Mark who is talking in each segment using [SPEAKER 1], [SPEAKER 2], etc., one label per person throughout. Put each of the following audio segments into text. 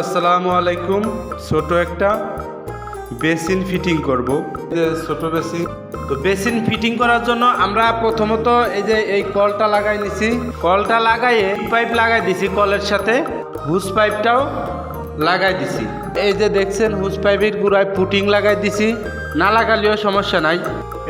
[SPEAKER 1] আসসালামু আলাইকুম। ছোট একটা বেসিন ফিটিং করব। ছোট বেসিন। তো বেসিন ফিটিং করার জন্য আমরা প্রথমত এই যে এই কলটা লাগাই নিছি। কলটা লাগাইয়ে পাইপ লাগাই দিছি কলের সাথে। হুস পাইপটাও লাগাই দিছি। এই যে দেখছেন, হুস পাইপের গুড়ায় পুটিং লাগাই দিছি। না লাগালেও সমস্যা নাই।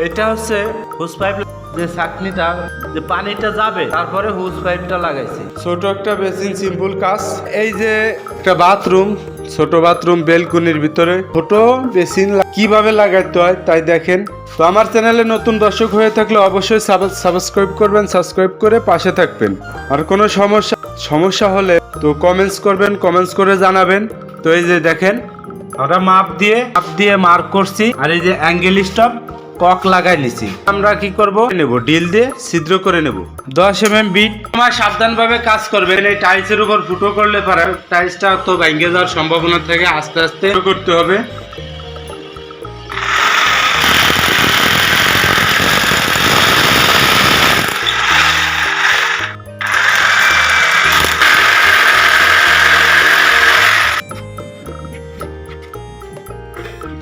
[SPEAKER 1] এটা হচ্ছে হুস পাইপ যে চাকনিটা যে পানিটা যাবে, তারপরে হুস পাইপটা লাগাইছি। ছোট একটা বেসিন সিম্পল কাজ। এই যে একটা বাথরুম, ছোট বাথরুম বেলকুনির ভিতরে। ছোট বেসিন কীভাবে লাগাইতে হয় তাই দেখেন। তো আমার চ্যানেলে নতুন দর্শক হয়ে থাকলে অবশ্যই সাবস্ক্রাইব করবেন সাবস্ক্রাইব করে পাশে থাকবেন। আর কোনো সমস্যা সমস্যা হলে তো কমেন্টস করবেন কমেন্টস করে জানাবেন। তো এই যে দেখেন আমরা মাপ দিয়ে মাপ দিয়ে মার্ক করছি। আর এই যে অ্যাঙ্গেল স্টপ কক লাগাই নিছি। আমরা কি করব? নেব ডিল দিয়ে ছিদ্র করে নেব। দশ এম এম বিট। আমার সাবধানভাবে কাজ করবেন এই টাইলসের উপর ফুটো করলে পারে। টাইলসটা তো ভেঙে যাওয়ার সম্ভাবনা থাকে। আস্তে আস্তে করতে হবে।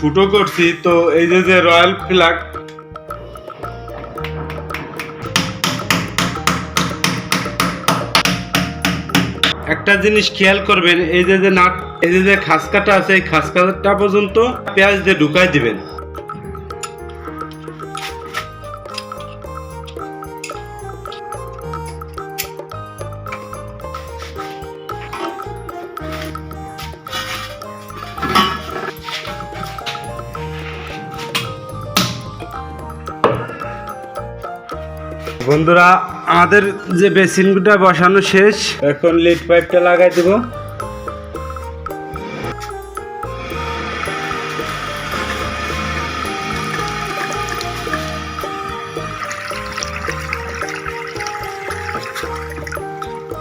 [SPEAKER 1] ফুটো করছি। তো এই যে যে রয়্যাল ফ্ল্যাগ একটা জিনিস খেয়াল করবেন, এই যে যে নাট এই যে যে খাসকাটা আছে, এই খাসকাটা পর্যন্ত পেঁয়াজ দিয়ে ঢুকাই দিবেন। বন্ধুরা, আমাদের যে বেসিনটা বসানো শেষ, এখন লিড পাইপটা লাগাই দেব।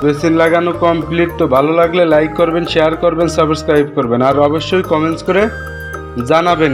[SPEAKER 1] বেসিন লাগানো কমপ্লিট তো ভালো লাগলে লাইক করবেন শেয়ার করবেন সাবস্ক্রাইব করবেন, আর অবশ্যই কমেন্টস করে জানাবেন।